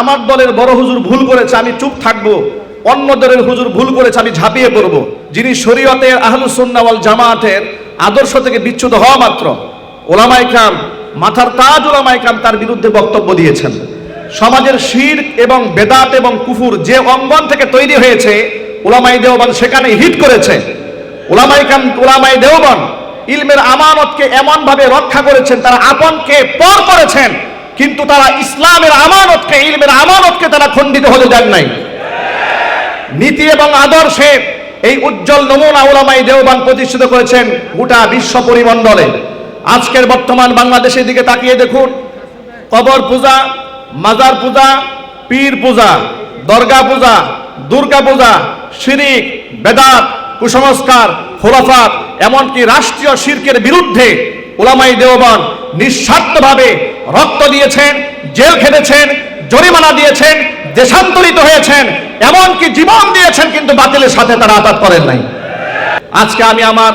আমার দলের বড় হুজুর ভুল করেছে, আমি চুপ থাকব। অন্য দলের হুজুর ভুল করেছে, আমি ঝাঁপিয়ে পড়ব। যিনি শরীয়তের আহলুসুন্নাওয়াল জামায়াতের আদর্শ থেকে বিচ্যুত হওয়া মাত্র ওলামাই কাম মাথার তাজ ওলামাই কাম তার বিরুদ্ধে বক্তব্য দিয়েছেন। সমাজের শির এবং বেদাত এবং কুফুর যে অঙ্গন থেকে তৈরি হয়েছে ওলামাই দেওবান সেখানে হিট করেছে। ওলামাই কাম ওলামাই দেওবান ইলমের আমানতকে এমন ভাবে রক্ষা করেছেন, তারা আপনকে পর করেছেন। কিন্তু তারা ইসলামের আমানতকে, ইলমের আমানতকে তারা খণ্ডিত হতে দেন নাই। নীতি এবং আদর্শে এই উজ্জ্বল নমুনা ওলামাই দেওবান প্রতিষ্ঠিত করেছেন গোটা বিশ্ব পরিমণ্ডলে। আজকের বর্তমান বাংলাদেশের দিকে তাকিয়ে দেখুন, কবর পূজা, মাজার পূজা, পীর পূজা, দর্গা পূজা, দুর্গা পূজা, শিরিক, বেদাত, কুসংস্কার, খোলাফাত, এমনকি রাষ্ট্রীয় শির্কের বিরুদ্ধে ওলামাই দেওবান নিঃস্বার্থভাবে রক্ত দিয়েছেন, জেল খেটেছেন, জরিমানা দিয়েছেন, দেশান্তরিত হয়েছেন, এমনকি জীবন দিয়েছেন, কিন্তু বাতিলের সাথে তারা আঘাত করেন নাই। আজকে আমি আমার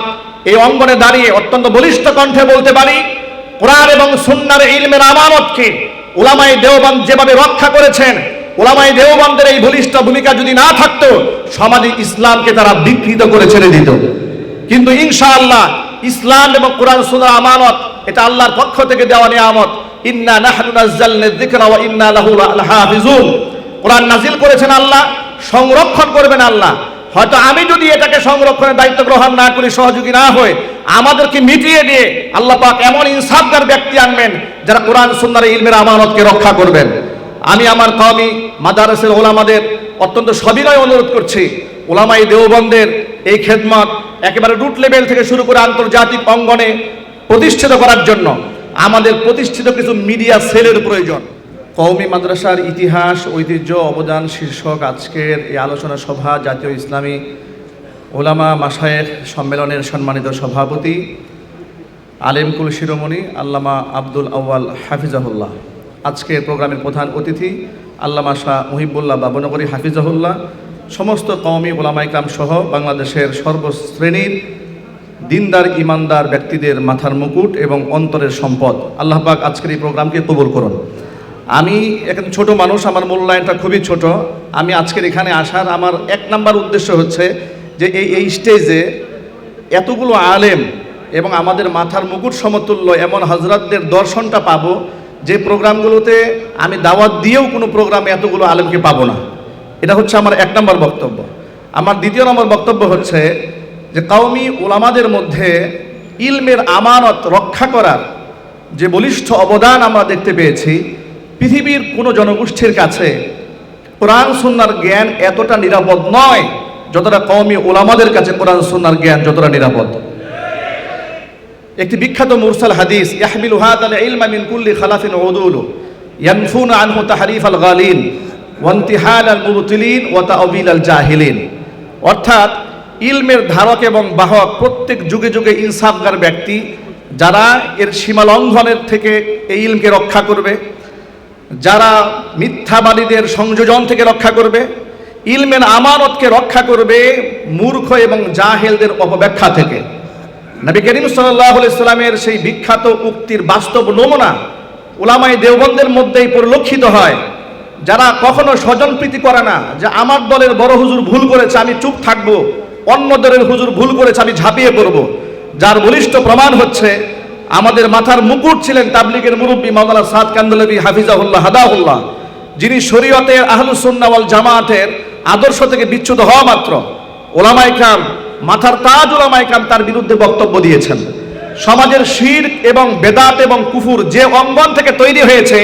এই অঙ্গনে দাঁড়িয়ে অত্যন্ত বলিষ্ঠ কণ্ঠে বলতে পারি, কোরআন এবং সুন্নার ইলমের আমানতকে ওলামাই দেওবান যেভাবে রক্ষা করেছেন ওলামাই দেওবানদের এই বলিষ্ঠ ভূমিকা যদি না থাকতো, সমাজে ইসলামকে তারা বিকৃত করে ছেড়ে দিত। কিন্তু ইনশাআল্লাহ, ইসলাম এবং কোরআন সুন্নার আমানত, এটা আল্লাহর পক্ষ থেকে দেওয়া নিয়ামত ইন্না নাহনু নাযালনা যিকরা ওয়া ইন্না লাহু লাহাফিজুন কোরআন নাজিল করেছেন আল্লাহ, সংরক্ষণ করবেন আল্লাহ। হয়তো আমি যদি এটাকে সংরক্ষণের দায়িত্ব গ্রহণ না করি, সহযোগী না হয়ে আমাদেরকে মিটিয়ে দিয়ে আল্লাহ পাক এমন ইনসাফদার ব্যক্তি আনবেন যারা কোরআন সুন্নার ইলমের আমানতকে রক্ষা করবেন। আমি আমার কওমি, মাদারসের ওলামাদের অত্যন্ত সবিনয় অনুরোধ করছি, ওলামাই দেওবন্দের এই খেদমত একেবারে রুট লেভেল থেকে শুরু করে আন্তর্জাতিক অঙ্গনে প্রতিষ্ঠিত করার জন্য। আমাদের প্রতিষ্ঠিত কিছু মিডিয়া সেলের প্রয়োজন। কওমি মাদ্রাসার ইতিহাস, ঐতিহ্য, অবদান, শীর্ষক আজকের এই আলোচনা সভা জাতীয় ইসলামী ওলামা মাসায়ের সম্মেলনের সম্মানিত সভাপতি আলেমকুল শিরোমণি, আল্লামা আব্দুল আউয়াল হাফিজাহুল্লাহ। আজকের প্রোগ্রামের প্রধান অতিথি আল্লামা শাহ মুহিবুল্লাহ বাবনগরী হাফিজাহুল্লাহ। সমস্ত কওমি ওলামা ইকরাম সহ বাংলাদেশের সর্বশ্রেণীর দিনদার, ইমানদার ব্যক্তিদের মাথার মুকুট এবং অন্তরের সম্পদ। আল্লাহ পাক আজকের এই প্রোগ্রামকে কবুল করুন। আমি এখন ছোট মানুষ, আমার মূল্যায়নটা খুবই ছোট। আমি আজকের এখানে আসার আমার এক নাম্বার উদ্দেশ্য হচ্ছে যে এই এই স্টেজে এতগুলো আলেম এবং আমাদের মাথার মুকুট সমতুল্য এমন হজরতদের দর্শনটা পাবো যে প্রোগ্রামগুলোতে আমি দাওয়াত দিয়েও কোনো প্রোগ্রামে এতগুলো আলেমকে পাবো না। এটা হচ্ছে আমার এক নম্বর বক্তব্য। আমার দ্বিতীয় নম্বর বক্তব্য হচ্ছে যে কাউমি ওলামাদের মধ্যে ইলমের আমানত রক্ষা করার যে বলিষ্ঠ অবদান আমরা দেখতে পেয়েছি, পৃথিবীর কোনো জনগোষ্ঠীর কাছে কোরআন সুন্নার জ্ঞান এতটা নিরাপদ নয় যতটা কওমি ওলামাদের কাছে কোরআন সুন্নার জ্ঞান যতটা নিরাপদ। একটি বিখ্যাত মুরসাল হাদিস, ইয়াহমিলু হাদাল ইলমা মিন কুল্লি খালাফিন উদুলু, ইয়ানফুন আনহু তাহরিফ আল গালিন ওয়ান্তিহাল আল মুবতিলিন ওয়া তাআবিল আল জাহিলিন। অর্থাৎ ইলমের ধারক এবং বাহক, প্রত্যেক যুগে যুগে ইনসাফগার ব্যক্তি, যারা এর সীমা লঙ্ঘনের থেকে এই ইলমকে রক্ষা করবে, যারা মিথ্যাবাদীদের সংযোজন থেকে রক্ষা করবে, ইলমের আমানতকে রক্ষা করবে মূর্খ এবং জাহেলদের অপব্যাখ্যা থেকে। নবী করিম সাল্লাহ ইসলামের সেই বিখ্যাত উক্তির বাস্তব নমুনা ওলামাই দেওবন্দের মধ্যেই পরিলক্ষিত হয়, যারা কখনো স্বজনপ্রীতি করে না যে আমার দলের বড় হুজুর ভুল করেছে, আমি চুপ থাকব। অন্য দলের হুজুর ভুল করেছে, আমি ঝাঁপিয়ে পড়ব। যার বলিষ্ঠ প্রমাণ হচ্ছে, আমাদের মাথার মুকুট ছিলেন তাবলিগের মুরব্বী মাওলানা সাদ কান্দলবী হাফিজাহুল্লাহ, হাদাহুল্লাহ, যিনি শরীয়তের আহলুসুন্নাওয়াল জামায়াতের আদর্শ থেকে বিচ্যুত হওয়া মাত্র। ওলামাই কাম মাথার তাজ ওলামাই কাম তার বিরুদ্ধে বক্তব্য দিয়েছেন। সমাজের শির এবং বেদাত এবং কুফুর যে অঙ্গন থেকে তৈরি হয়েছে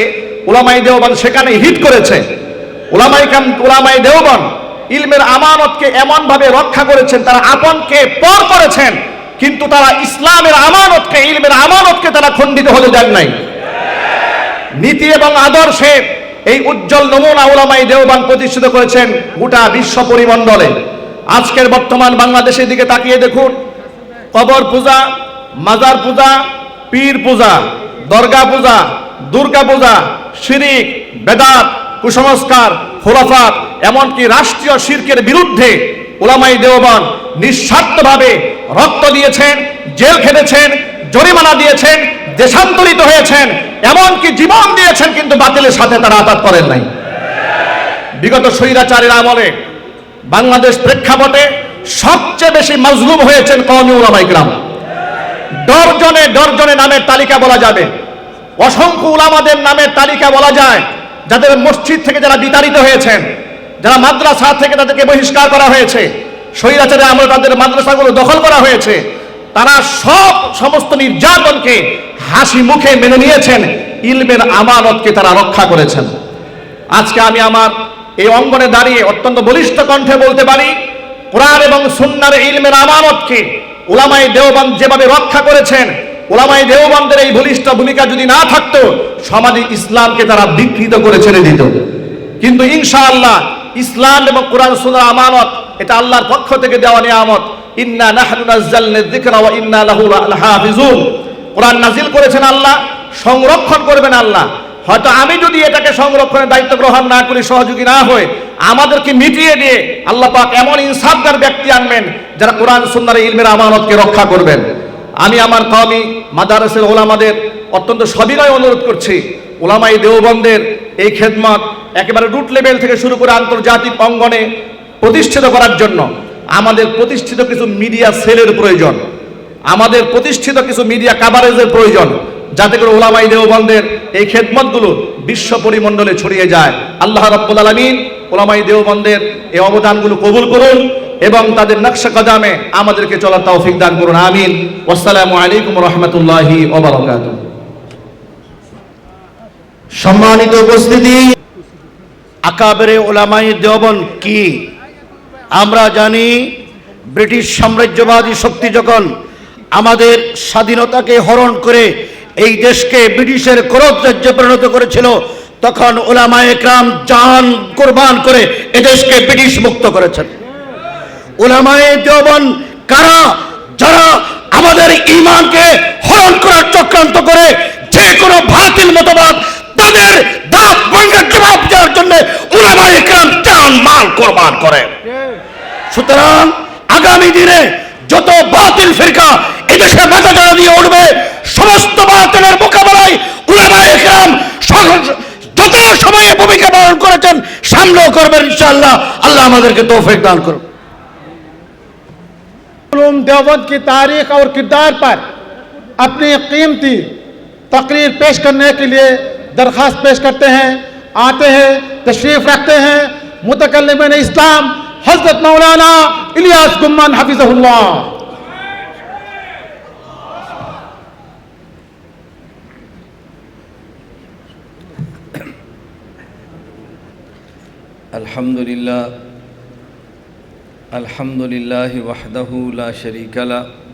ওলামাই দেওবান সেখানে হিট করেছে। ওলামাই কাম ওলামাই দেওবান ইলমের আমানতকে এমন ভাবে রক্ষা করেছেন, তারা আপনকে পর করেছেন, কিন্তু তারা ইসলামের আমানতকে, ইলমের আমানতকে তারা খণ্ডিত হতে দেন নাই। নীতি এবং আদর্শে এই উজ্জ্বল নমুনা ওলামাই দেওবান প্রতিষ্ঠিত করেছেন গোটা বিশ্ব পরিমণ্ডলে। আজকের বর্তমান বাংলাদেশের দিকে তাকিয়ে দেখুন, কবর পূজা, মাজার পূজা, পীর পূজা, দর্গা পূজা, দুর্গা পূজা, শিরিক, বেদাত, কুসংস্কার, খোলাফাত এমনকি রাষ্ট্রীয় শির্কের বিরুদ্ধে ওলামাই দেওবান নিঃস্বার্থভাবে রক্ত দিয়েছেন, জেল খেটেছেন, জরিমানা দিয়েছেন, দেশান্তরিত হয়েছেন, এমনকি জীবন দিয়েছেন কিন্তু বাতিলের সাথে তারা আঘাত করেন নাই। বিগত স্বৈরাচারের আমলে বাংলাদেশ প্রেক্ষাপটে সবচেয়ে বেশি মজলুম হয়েছেন কওমি ওলামা ইকরাম ডরজনে ডরজনে নামের তালিকা বলা যাবে। অসংখ্য উলামাদের নামের তালিকা বলা যায়, যাদের মসজিদ থেকে যারা বিতাড়িত হয়েছেন। যারা মাদ্রাসা থেকে তাদেরকে বহিষ্কার করা হয়েছে স্বৈরাচারে আমরা তাদের মাদ্রাসাগুলো দখল করা হয়েছে, তারা সব সমস্ত নির্যাতনকে হাসি মুখে মেনে নিয়েছেন, ইলমের আমানতকে তারা রক্ষা করেছেন। আজকে আমি আমার এই অঙ্গনে দাঁড়িয়ে অত্যন্ত বলিষ্ঠ কণ্ঠে বলতে পারি, কোরআন এবং সুন্নার ইলমের আমানতকে ওলামাই দেওবন্দ যেভাবে রক্ষা করেছেন ওলামাই দেওবন্দের এই বলিষ্ঠ ভূমিকা যদি না থাকতো, সমাজে ইসলামকে তারা বিকৃত করে ছেড়ে দিত। কিন্তু ইনশাআল্লাহ ইসলাম এবং কোরআন সুন্নার আমানত, এটা আল্লাহর পক্ষ থেকে দেওয়া নিয়ামত। ইন্না ওয়া ইন্না লাহু কোরআন নাজিল করেছেন আল্লাহ, সংরক্ষণ করবেন আল্লাহ। হয়তো আমি যদি এটাকে সংরক্ষণের দায়িত্ব গ্রহণ না করি, সহযোগী না হয়ে আমাদেরকে মিটিয়ে দিয়ে আল্লাহ পাক এমন ইনসাফদার ব্যক্তি আনবেন যারা কোরআন সুন্নার ইলমের আমানতকে রক্ষা করবেন। আমি আমার কওমি, মাদারসের ওলামাদের অত্যন্ত সবিনয় অনুরোধ করছি, ওলামাই দেওবন্দের এই খেদমত একেবারে রুট লেভেল থেকে শুরু করে আন্তর্জাতিক অঙ্গনে প্রতিষ্ঠিত করার জন্য আমাদের প্রতিষ্ঠিত কিছু মিডিয়া সেলের প্রয়োজন। আমাদের প্রতিষ্ঠিত কিছু মিডিয়া কাভারেজের প্রয়োজন। যাতে করে ওলামাই দেওবন্দের এই খেদমতগুলো বিশ্ব পরিমণ্ডলে ছড়িয়ে যায়। আল্লাহ রব্বুল আলমিন ওলামাই দেওবন্দের এই অবদানগুলো কবুল করুন এবং তাদের নকশা কদামে আমাদেরকে চলার তৌফিক দান করুন। আমিন। আসসালামু আলাইকুম রহমতুল্লাহি সম্মানিত উপস্থিতি। আকাবেরে ওলামাই দেওবন কি? আমরা জানি ব্রিটিশ সাম্রাজ্যবাদী শক্তি যখন আমাদের স্বাধীনতাকে হরণ করে এই দেশকে ব্রিটিশের ক্রোধ রাজ্যে পরিণত করেছিল, তখন ওলামা একরাম জান কোরবান করে এদেশকে ব্রিটিশ মুক্ত করেছেন। ওলামায়ে দেওবন কারা? যারা আমাদের ইমানকে হরণ করার চক্রান্ত করে সুতরাং আগামী দিনে যত বাতিল ফিরকা এদেশে মাথা জড়া দিয়ে উঠবে সমস্ত বাতিলের মোকাবেলায় উলামায়ে একরাম সহ- যত সময়ে ভূমিকা পালন করেছেন সামনেও করবেন ইনশাআল্লাহ আল্লাহ আমাদেরকে তৌফিক দান করুন उलूम देवबंद की तारीख और किरदार पर अपनी कीमती तकरीर पेश करने के लिए दरख्वास्त पेश करते हैं आते हैं तशरीफ रखते हैं मुतकलमिन इस्लाम حضرت مولانا الیاس گمان حفظه الله. الحمد لله. الحمد لله وحده لا شريك له.